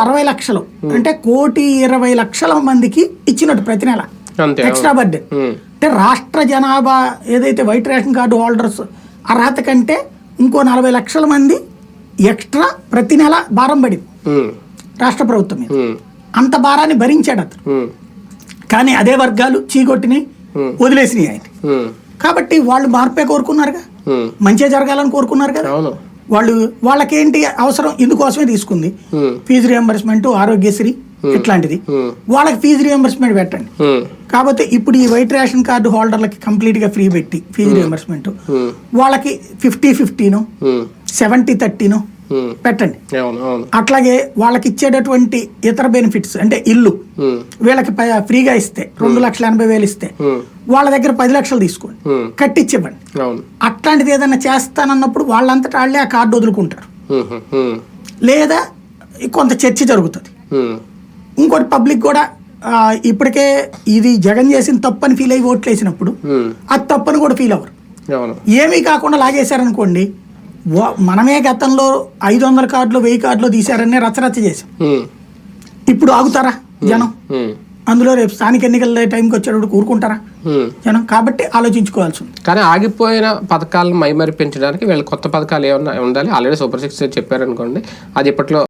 అరవై లక్షలు. అంటే కోటి ఇరవై లక్షల మందికి ఇచ్చినట్టు ప్రతి నెల. ఎక్స్ట్రా బర్త్డే అంటే రాష్ట్ర జనాభా ఏదైతే వైట్ రేషన్ కార్డు హోల్డర్స్ అర్హత కంటే ఇంకో నలభై లక్షల మంది ఎక్స్ట్రా ప్రతి నెల భారం పడింది. రాష్ట్ర ప్రభుత్వం మీద. అంత భారాన్ని భరించాడు అతను. కానీ అదే వర్గాలు చీకొట్టిని. వదిలేసినాయి ఆయన. కాబట్టి వాళ్ళు మార్పే కోరుకున్నారుగా. మంచిగా జరగాలని కోరుకున్నారు కదా వాళ్ళు వాళ్ళకేంటి అవసరం? ఇందుకోసమే తీసుకుంది. ఫీజు రియంబర్స్మెంట్ ఆరోగ్యశ్రీ ఇట్లాంటిది. వాళ్ళకి ఫీజు రియంబర్స్మెంట్ పెట్టండి. కాకపోతే ఇప్పుడు ఈ వైట్ రేషన్ కార్డు హోల్డర్లకి కంప్లీట్గా ఫ్రీ పెట్టి ఫీజు రియంబర్స్మెంట్ వాళ్ళకి ఫిఫ్టీ ఫిఫ్టీను సెవెంటీ థర్టీను పెట్టండి. అట్లాగే వాళ్ళకి ఇచ్చేటటువంటి ఇతర బెనిఫిట్స్ అంటే ఇల్లు వీళ్ళకి ఫ్రీగా ఇస్తే రెండు లక్షల ఎనభై వేలు ఇస్తే వాళ్ళ దగ్గర పది లక్షలు తీసుకోండి. అవును. అట్లాంటిది ఏదైనా చేస్తానన్నప్పుడు వాళ్ళంతటా వాళ్ళే ఆ కార్డు వదులుకుంటారు. లేదా కొంత చర్చ జరుగుతుంది. ఇంకోటి పబ్లిక్ కూడా ఇప్పటికే ఇది జగన్ చేసిన తప్పని ఫీల్ అయ్యి ఓట్లు వేసినప్పుడు అది తప్పని కూడా ఫీల్ అవ్వరు. ఏమీ కాకుండా లాగేశారనుకోండి మనమే గతంలో ఐదు వందల కార్డులు వెయ్యి కార్డులు తీశారని రచ్చరచ్చ చేశాం. ఇప్పుడు ఆగుతారా జనం? అందులో రేపు స్థానిక ఎన్నికల టైంకి వచ్చేటప్పుడు కూరుకుంటారా. జనం? కాబట్టి ఆలోచించుకోవాల్సి ఉంది. కానీ ఆగిపోయిన పథకాలను మైమరి పెంచడానికి వీళ్ళ కొత్త పథకాలు ఏమన్నా ఉండాలి? ఆల్రెడీ సూపర్ సిక్స్ చెప్పారనుకోండి. అది ఇప్పట్లో